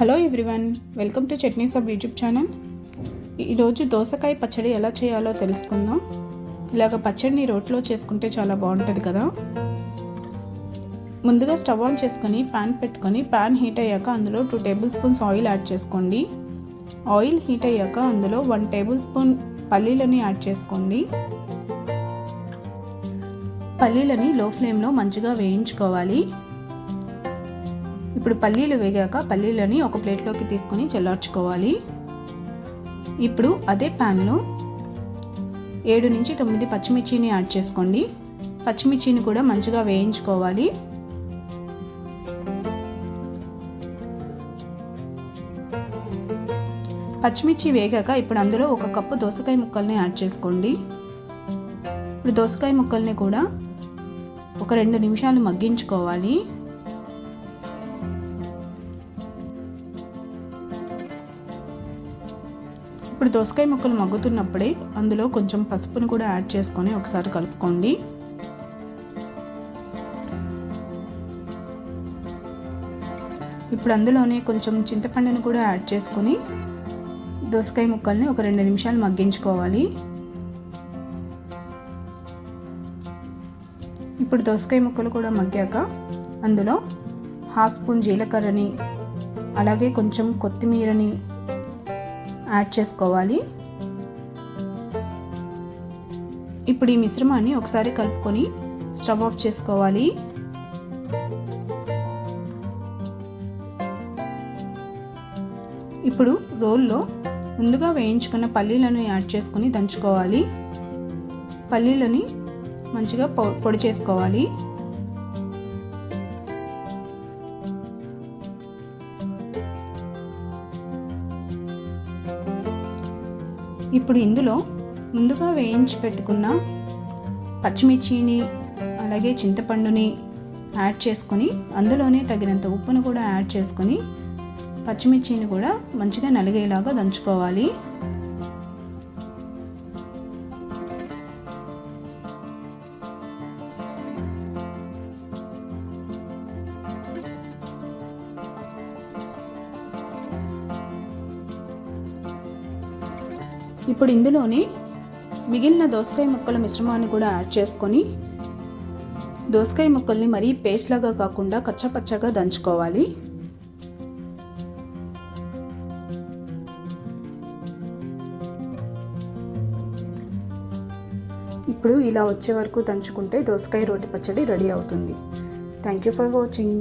Hello everyone welcome to chutney sub YouTube channel. ఈరోజు దోసకాయ పచ్చడి ఎలా చేయాలో తెలుసుకుందాం. ఇలాగ పచ్చడిని రోట్లో చేసుకుంటే చాలా బాగుంటుంది కదా. ముందుగా స్టవ్ ఆన్ చేసుకొని ప్యాన్ పెట్టుకొని ప్యాన్ హీట్ అయ్యాక అందులో two table spoons oil add చేసుకోండి. ఆయిల్ హీట్ అయ్యాక అందులో వన్ టేబుల్ స్పూన్ పల్లీలని యాడ్ చేసుకోండి. పల్లీలని లో ఫ్లేమ్లో మంచిగా వేయించుకోవాలి. ఇప్పుడు పల్లీలు వేగాక పల్లీలని ఒక ప్లేట్లోకి తీసుకొని చల్లార్చుకోవాలి. ఇప్పుడు అదే ప్యాన్లో ఏడు నుంచి తొమ్మిది పచ్చిమిర్చిని యాడ్ చేసుకోండి. పచ్చిమిర్చిని కూడా మంచిగా వేయించుకోవాలి. పచ్చిమిర్చి వేగాక ఇప్పుడు అందులో ఒక కప్పు దోసకాయ ముక్కల్ని యాడ్ చేసుకోండి. ఇప్పుడు దోసకాయ ముక్కల్ని కూడా ఒక రెండు నిమిషాలు మగ్గించుకోవాలి. ఇప్పుడు దోసకాయ ముక్కలు మగ్గుతున్నప్పుడే అందులో కొంచెం పసుపును కూడా యాడ్ చేసుకొని ఒకసారి కలుపుకోండి. ఇప్పుడు అందులోనే కొంచెం చింతపండును కూడా యాడ్ చేసుకొని దోసకాయ ముక్కల్ని ఒక రెండు నిమిషాలు మగ్గించుకోవాలి. ఇప్పుడు దోసకాయ ముక్కలు కూడా మగ్గాక అందులో హాఫ్ స్పూన్ జీలకర్రని అలాగే కొంచెం కొత్తిమీరని యాడ్ చేసుకోవాలి. ఇప్పుడు ఈ మిశ్రమాన్ని ఒకసారి కలుపుకొని స్టవ్ ఆఫ్ చేసుకోవాలి. ఇప్పుడు రోల్లో ముందుగా వేయించుకున్న పల్లీలను యాడ్ చేసుకొని దంచుకోవాలి. పల్లీలని మంచిగా పొడి చేసుకోవాలి. ఇప్పుడు ఇందులో ముందుగా వేయించి పెట్టుకున్న పచ్చిమిర్చిని అలాగే చింతపండుని యాడ్ చేసుకొని అందులోనే తగినంత ఉప్పును కూడా యాడ్ చేసుకొని పచ్చిమిర్చిని కూడా మంచిగా నలిగేలాగా దంచుకోవాలి. ఇప్పుడు ఇందులోనే మిగిలిన దోసకాయ ముక్కల మిశ్రమాన్ని కూడా యాడ్ చేసుకొని దోసకాయ ముక్కల్ని మరీ పేస్ట్లాగా కాకుండా కచ్చపచ్చగా దంచుకోవాలి. ఇప్పుడు ఇలా వచ్చే వరకు దంచుకుంటే దోసకాయ రోటి పచ్చడి రెడీ అవుతుంది. Thank you for watching